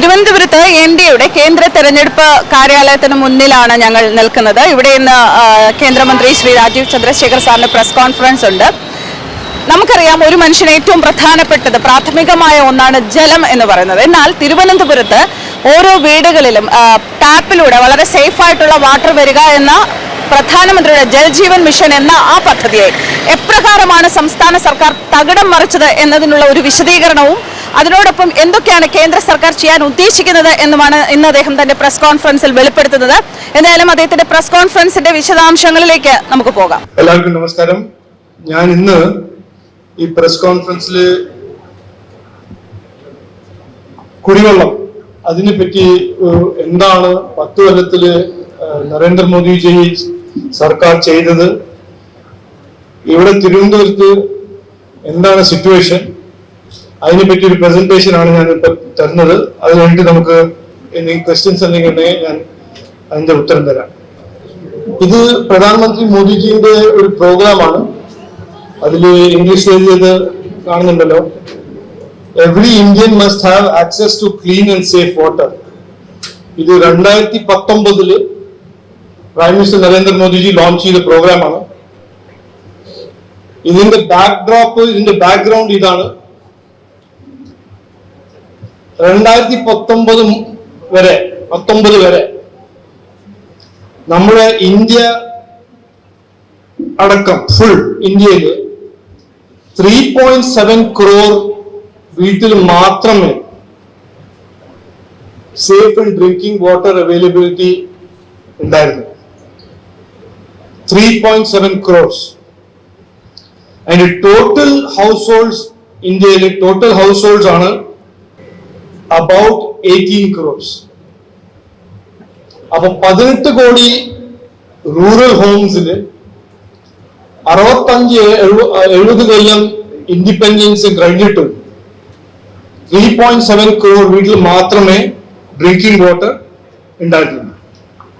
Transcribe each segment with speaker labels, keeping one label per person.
Speaker 1: തിരുവനന്തപുരത്ത് N D എയുടെ കേന്ദ്ര തെരഞ്ഞെടുപ്പ് കാര്യാലയത്തിന് മുന്നിലാണ് ഞങ്ങൾ നിൽക്കുന്നത്. ഇവിടെ ഇന്ന് കേന്ദ്രമന്ത്രി ശ്രീ രാജീവ് ചന്ദ്രശേഖർ സാറിന്റെ പ്രസ് കോൺഫറൻസ് ഉണ്ട്. നമുക്കറിയാം ഒരു മനുഷ്യന് ഏറ്റവും പ്രധാനപ്പെട്ടത് പ്രാഥമികമായ ഒന്നാണ് ജലം എന്ന് പറയുന്നത്. എന്നാൽ തിരുവനന്തപുരത്ത് ഓരോ വീടുകളിലും ടാപ്പിലൂടെ വളരെ സേഫായിട്ടുള്ള വാട്ടർ വരിക എന്ന പ്രധാനമന്ത്രിയുടെ ജൽജീവൻ മിഷൻ എന്ന ആ പദ്ധതിയെ എപ്രകാരമാണ് സംസ്ഥാന സർക്കാർ തകിടം മറിച്ചത് എന്നതിനുള്ള ഒരു വിശദീകരണവും അതിനോടൊപ്പം എന്തൊക്കെയാണ് കേന്ദ്ര സർക്കാർ ചെയ്യാൻ ഉദ്ദേശിക്കുന്നത് എന്നുമാണ് ഇന്ന് അദ്ദേഹം തന്റെ പ്രസ് കോൺഫറൻസിൽ വെളിപ്പെടുത്തുന്നത്. എന്തായാലും അദ്ദേഹത്തിന്റെ പ്രസ് കോൺഫറൻസിന്റെ വിശദാംശങ്ങളിലേക്ക് നമുക്ക് പോകാം.
Speaker 2: എല്ലാവർക്കും നമസ്കാരം. ഞാൻ ഇന്ന് ഈ പ്രസ് കോൺഫറൻസിൽ കുടിവെള്ളം അതിനെപ്പറ്റി എന്താണ് പത്ത് കൊല്ലത്തിൽ നരേന്ദ്രമോദിജി സർക്കാർ ചെയ്തത് ഇവിടെ തിരുവനന്തപുരത്ത് എന്താണ് സിറ്റുവേഷൻ അതിനെപ്പറ്റി ഒരു പ്രസന്റേഷൻ ആണ് ഞാൻ ഇപ്പൊ തന്നത്. അത് കഴിഞ്ഞിട്ട് നമുക്ക് എന്തെങ്കിലും ക്വസ്റ്റ്യൻസ് എന്തെങ്കിലും ഉണ്ടെങ്കിൽ ഞാൻ അതിന്റെ ഉത്തരം തരാം. ഇത് പ്രധാനമന്ത്രി മോദിജിയുടെ ഒരു പ്രോഗ്രാമാണ് അതിൽ ഇംഗ്ലീഷ് എഴുതിയത് കാണുന്നുണ്ടല്ലോ. Every Indian must have access to clean and safe water ഇത് രണ്ടായിരത്തി പത്തൊമ്പതിൽ പ്രൈം മിനിസ്റ്റർ നരേന്ദ്രമോദിജി ലോഞ്ച് ചെയ്ത പ്രോഗ്രാമാണ് ഇതിന്റെ ബാക്ക് ഡ്രോപ്പ് ഇതിന്റെ ബാക്ക്ഗ്രൗണ്ട് ഇതാണ്. രണ്ടായിരത്തി പത്തൊമ്പത് വരെ പത്തൊമ്പത് വരെ നമ്മുടെ ഇന്ത്യ അടക്കം ഫുൾ ഇന്ത്യയിൽ ത്രീ പോയിന്റ് സെവൻ ക്രോർ വീട്ടിൽ മാത്രമേ safe and drinking water availability ഉണ്ടായിരുന്നു. ത്രീ പോയിന്റ് സെവൻ ക്രോർസ് അതിന്റെ ടോട്ടൽ ഹൗസ് ഹോൾഡ്സ് ഇന്ത്യയിലെ ടോട്ടൽ ഹൗസ് ഹോൾഡ്സ് ആണ് അബൌട്ട് എയ്റ്റീൻ ക്രോർസ് അപ്പൊ പതിനെട്ട് കോടി റൂറൽ ഹോംസിൽ അറുപത്തഞ്ച് എഴുപത് കൊല്ലം ഇൻഡിപെൻഡൻസ് കഴിഞ്ഞിട്ടും ത്രീ പോയിന്റ് സെവൻ ക്രോർ വീട്ടിൽ മാത്രമേ ഡ്രിങ്കിങ് വാട്ടർ ഉണ്ടായിട്ടുള്ളൂ.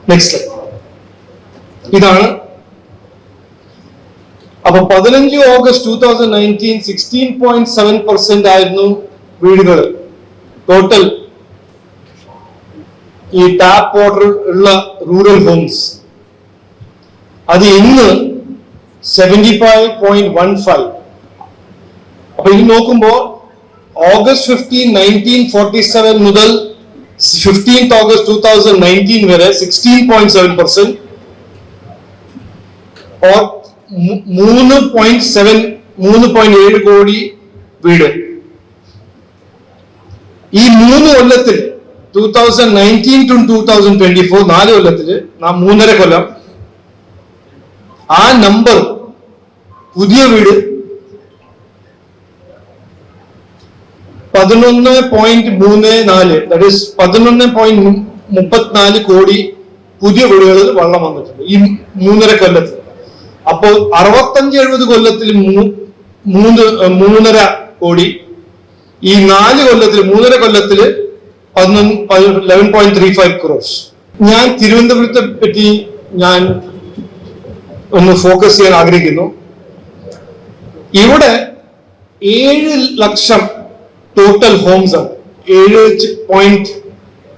Speaker 2: നെക്സ്റ്റ് ഇതാണ്. അപ്പൊ പതിനഞ്ച് August two thousand nineteen sixteen point seven percent ആയിരുന്നു വീടുകൾ ടോട്ടൽ ഈ ടാപ്പ് വാട്ടർ ഉള്ള റൂറൽ ഹോംസ് അത് ഇന്ന് seventy five point one five അപ്പൊ ഇത് നോക്കുമ്പോ August fifteen nineteen forty seven മുതൽ fifteenth August two thousand nineteen വരെ സിക്സ്റ്റീൻ പോയിന്റ് സെവൻ പെർസെന്റ് മൂന്ന് പോയിന്റ് സെവൻ മൂന്ന് പോയിന്റ് ഏഴ് കോടി വീട്. ഈ മൂന്ന് കൊല്ലത്തിൽ two thousand nineteen to two thousand twenty four നാല് കൊല്ലത്തിൽ നാം മൂന്നര കൊല്ലം ആ നമ്പർ പുതിയ വീട് പതിനൊന്ന് പോയിന്റ് മൂന്ന് നാല് ദാറ്റ് പതിനൊന്ന് പോയിന്റ് മുപ്പത്തിനാല് കോടി പുതിയ വീടുകളിൽ വെള്ളം വന്നിട്ടുണ്ട് ഈ മൂന്നര കൊല്ലത്തിൽ. അപ്പോൾ അറുപത്തഞ്ച് എഴുപത് കൊല്ലത്തിൽ മൂന്ന് മൂന്നര കോടി ഈ നാല് കൊല്ലത്തിൽ മൂന്നര കൊല്ലത്തിൽ eleven point three five crores ഞാൻ തിരുവനന്തപുരത്തെ പറ്റി ഞാൻ ഒന്ന് ഫോക്കസ് ചെയ്യാൻ ആഗ്രഹിക്കുന്നു. ഇവിടെ ഏഴ് ലക്ഷം ടോട്ടൽ ഹോംസ് ആണ്. ഏഴ് പോയിന്റ്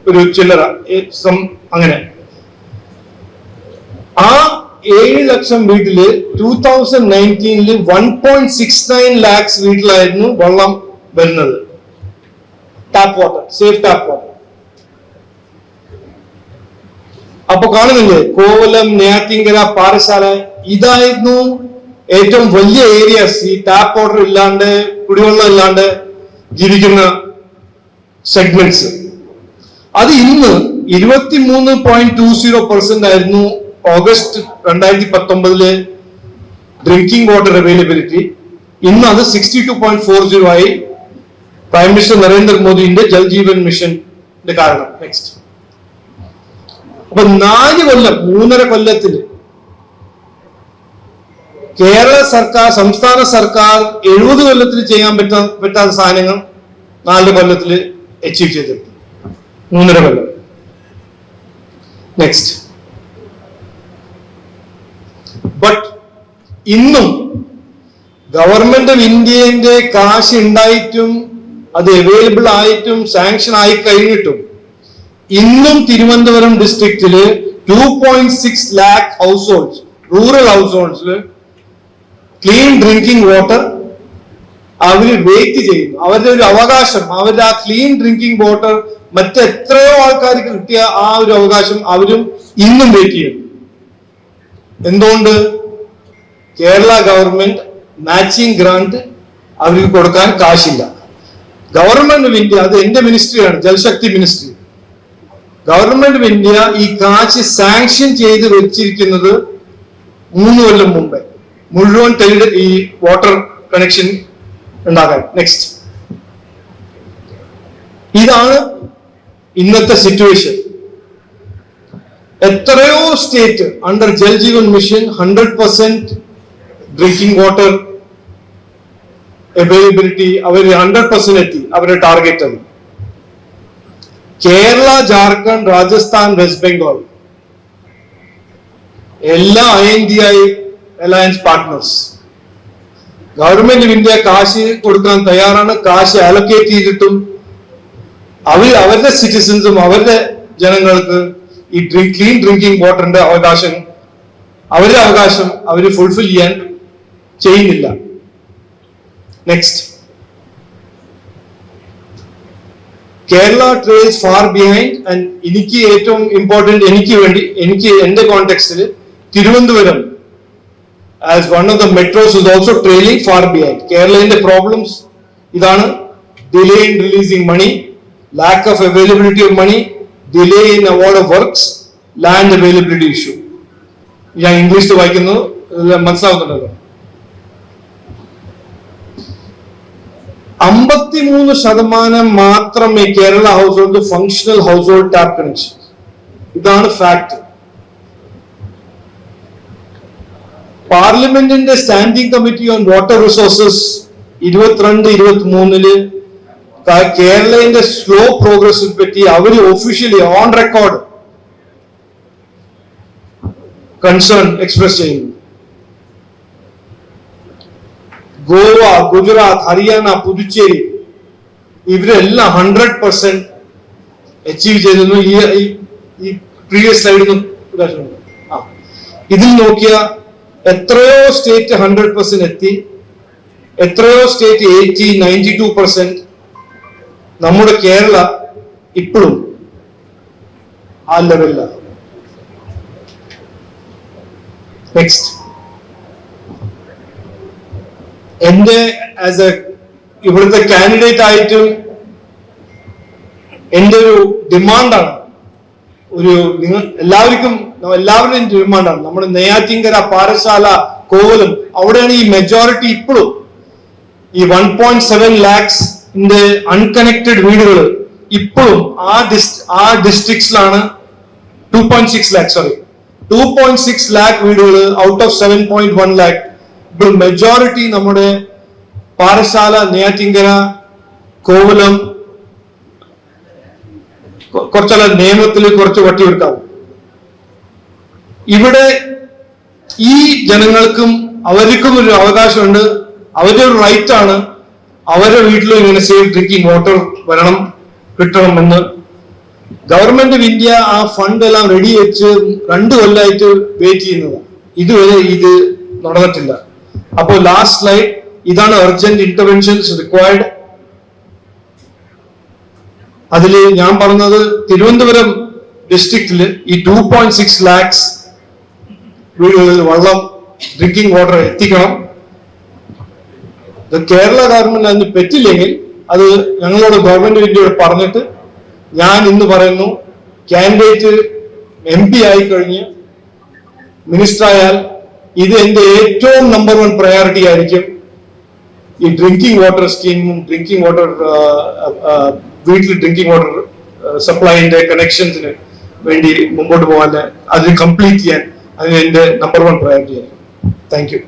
Speaker 2: ഒരു ചില്ലറ അങ്ങനെ. ആ ഏഴ് ലക്ഷം വീട്ടിൽ two thousand നയന്റീനിൽ one point six nine lakhs വീട്ടിലായിരുന്നു വെള്ളം വരുന്നത്. Tap water safe tap water അപ്പൊ കാണുന്നില്ലേ? കോവലം നെയ്യാറ്റിങ്കര പാറശാല ഇതായിരുന്നു ഏറ്റവും വലിയ ഏരിയസ് ഈ ടാപ്പ് വാട്ടർ ഇല്ലാണ്ട് കുടിവെള്ളം ഇല്ലാണ്ട് ജീവിക്കുന്ന സെഗ്മെന്റ്സ് അത് ഇന്ന് ഇരുപത്തി മൂന്ന് പോയിന്റ് ടു സീറോ പെർസെന്റ് ആയിരുന്നു ഓഗസ്റ്റ് രണ്ടായിരത്തി പത്തൊമ്പതിലെ ഡ്രിങ്കിങ് വാട്ടർ അവൈലബിലിറ്റി ഇന്ന് അത് sixty two point four zero ആയി പ്രൈം മിനിസ്റ്റർ നരേന്ദ്രമോദിന്റെ ജൽജീവൻ മിഷന്റെ കാരണം. നെക്സ്റ്റ് അപ്പൊ നാല് കൊല്ലം മൂന്നര കൊല്ലത്തിൽ കേരള സർക്കാർ സംസ്ഥാന സർക്കാർ എഴുപത് കൊല്ലത്തിൽ ചെയ്യാൻ പറ്റാ പറ്റാത്ത സാധനങ്ങൾ നാല് കൊല്ലത്തിൽ അച്ചീവ് ചെയ്തിട്ടുണ്ട്. മൂന്നര കൊല്ലം. നെക്സ്റ്റ് ബട്ട് ഇന്നും ഗവൺമെന്റ് ഓഫ് ഇന്ത്യന്റെ കാശ് ഉണ്ടായിട്ടും അത് അവൈലബിൾ ആയിട്ടും സാങ്ഷൻ ആയി കഴിഞ്ഞിട്ടും ഇന്നും തിരുവനന്തപുരം ഡിസ്ട്രിക്റ്റിൽ two point six lakh households rural house ഹോൾഡ്സിൽ ക്ലീൻ ഡ്രിങ്കിങ് വാട്ടർ അവർ വെയിറ്റ് ചെയ്യുന്നു. അവരുടെ ഒരു അവകാശം അവരുടെ ആ ക്ലീൻ ഡ്രിങ്കിങ് വാട്ടർ മറ്റെത്രയോ ആൾക്കാർക്ക് കിട്ടിയ ആ ഒരു അവകാശം അവരും ഇന്നും വെയിറ്റ് ചെയ്യുന്നു. എന്തുകൊണ്ട്? കേരള ഗവൺമെന്റ് മാച്ചിങ് ഗ്രാന്റ് അവർക്ക് കൊടുക്കാൻ കാശില്ല. ഗവൺമെന്റ് ഓഫ് ഇന്ത്യ അത് എന്റെ മിനിസ്ട്രിയാണ് Jal Shakti ministry government of India ഈ കാശ് സാങ്ഷൻ ചെയ്ത് വെച്ചിരിക്കുന്നത് മൂന്ന് കൊല്ലം മുമ്പേ. മുഴുവൻ ടെലിഡ് ഈ വാട്ടർ കണക്ഷൻ ഉണ്ടാകാൻ നെക്സ്റ്റ് ഇതാണ് ഇന്നത്തെ സിറ്റുവേഷൻ എത്രയോ state under Jal Jeevan mission hundred percent drinking water availability അവർ ഹൺഡ്രഡ് പെർസെന്റ് എത്തി അവരുടെ ടാർഗറ്റ് അത്. കേരള ജാർഖണ്ഡ് രാജസ്ഥാൻ വെസ്റ്റ് ബംഗാൾ. എല്ലാ I N D I alliance partners government India കാശ് കൊടുക്കാൻ തയ്യാറാണ് കാശ് അലോക്കേറ്റ് ചെയ്തിട്ടും അവർ അവരുടെ സിറ്റിസൺസും അവരുടെ ജനങ്ങൾക്ക് ഈ ഡ്രിങ്ക് ക്ലീൻ ഡ്രിങ്കിങ് വാട്ടറിന്റെ അവകാശം അവരുടെ അവകാശം അവർ ഫുൾഫിൽ ചെയ്യാൻ ചെയ്യുന്നില്ല. Next Kerala trace far behind and എനിക്ക് ഏറ്റവും ഇമ്പോർട്ടന്റ് എനിക്ക് വേണ്ടി എനിക്ക് എന്റെ കോണ്ടെക്സ്റ്റിൽ Thiruvananthapuram as one of the metros is also trailing far behind കേരളത്തിന്റെ പ്രോബ്ലംസ് ഇതാണ് delay in releasing money lack of availability of money delay in award of works land availability issue ഞാൻ ഇംഗ്ലീഷിൽ വായിക്കുന്നു ഇത് മനസ്സിലാവുന്നുണ്ടല്ലോ. അമ്പത്തിമൂന്ന് ശതമാനം മാത്രമേ Kerala household functional household tap connection ഇതാണ് ഫാക്ട് പാർലമെന്റിന്റെ standing committee on water resources ഇരുപത്തിരണ്ട് ഇരുപത്തി മൂന്നിൽ കേരളത്തിന്റെ സ്ലോ പ്രോഗ്രസിനെ പറ്റി അവർ officially on record concern express ചെയ്യുന്നു. ഗോവ ഗുജറാത്ത് ഹരിയാന പുതുച്ചേരി ഇവരെല്ലാം ഹൺഡ്രഡ് പെർസെന്റ് അച്ചീവ് ചെയ്തിരുന്നു. ഈ പ്രീവിയസ് സ്ലൈഡിൽ നിന്ന് ഇതിൽ നോക്കിയ എത്രയോ സ്റ്റേറ്റ് ഹൺഡ്രഡ് പെർസെന്റ് എത്തി. എത്രയോ state eighty ninety two percent നമ്മുടെ കേരള ഇപ്പോഴും ആ ലെവലിലാണ് നെക്സ്റ്റ് എന്റെ ആസ് എ ഇവിടുത്തെ കാൻഡിഡേറ്റ് ആയിട്ടും എന്റെ ഒരു ഡിമാൻഡാണ് ഒരു നിങ്ങൾ എല്ലാവർക്കും എല്ലാവരുടെയും ഡിമാൻഡാണ് നമ്മുടെ നെയ്യാറ്റിങ്കര പാറശാല കോവലും അവിടെയാണ് ഈ മെജോറിറ്റി ഇപ്പോഴും ഈ വൺ പോയിന്റ് സെവൻ ലാക്സിന്റെ അൺകണക്റ്റഡ് വീടുകൾ ഇപ്പോഴും ആ ഡിസ് ആ ഡിസ്ട്രിക്ട്സിലാണ് two point six lakh sorry two point six lakh വീടുകൾ out of seven point one lakh ഇപ്പോൾ മെജോറിറ്റി നമ്മുടെ പാറശാല നെയ്യാറ്റിങ്കര കോവലം കുറച്ചല്ല നിയമത്തിൽ കുറച്ച് വട്ടിയെടുക്കാവും. ഇവിടെ ഈ ജനങ്ങൾക്കും അവർക്കും ഒരു അവകാശമുണ്ട്. അവരുടെ ഒരു റൈറ്റ് ആണ് അവരുടെ വീട്ടിലും ഇങ്ങനെ സേഫ് ഡ്രിങ്കിങ് വാട്ടർ വരണം കിട്ടണം എന്ന് ഗവൺമെന്റ് ഓഫ് ഇന്ത്യ ആ ഫണ്ട് എല്ലാം റെഡി വെച്ച് രണ്ടു കൊല്ലമായിട്ട് വെയിറ്റ് ചെയ്യുന്നതാണ് ഇതുവരെ ഇത് നടന്നിട്ടില്ല. അപ്പോൾ ലാസ്റ്റ് സ്ലൈഡ് ഇതാണ് അർജന്റ് ഇന്റർവെൻഷൻസ് റിക്വയർഡ് അതിൽ ഞാൻ പറഞ്ഞത് തിരുവനന്തപുരം ഡിസ്ട്രിക്റ്റിൽ ഈ ടു പോയിന്റ് സിക്സ് ലാക്സ് വീടുകളിൽ വെള്ളം ഡ്രിങ്കിങ് വാട്ടർ എത്തിക്കണം. കേരള ഗവൺമെന്റ് അതിന് പറ്റില്ലെങ്കിൽ അത് ഞങ്ങളോട് ഗവൺമെന്റ് ഇന്ത്യയോട് പറഞ്ഞിട്ട് ഞാൻ ഇന്ന് പറയുന്നു കാൻഡിഡേറ്റ് എം പി ആയി കഴിഞ്ഞ് മിനിസ്റ്റർ ആയാൽ ഇത് എന്റെ ഏറ്റവും നമ്പർ വൺ പ്രയോറിറ്റി ആയിരിക്കും. ഈ ഡ്രിങ്കിങ് വാട്ടർ സ്കീമും ഡ്രിങ്കിങ് വാട്ടർ വീട്ടിൽ ഡ്രിങ്കിങ് വാട്ടർ സപ്ലൈന്റെ കണക്ഷൻസിന് വേണ്ടി മുമ്പോട്ട് പോകാൻ അത് കംപ്ലീറ്റ് ചെയ്യാൻ അത് എന്റെ നമ്പർ വൺ പ്രയോറിറ്റി ആയിരിക്കും. Thank you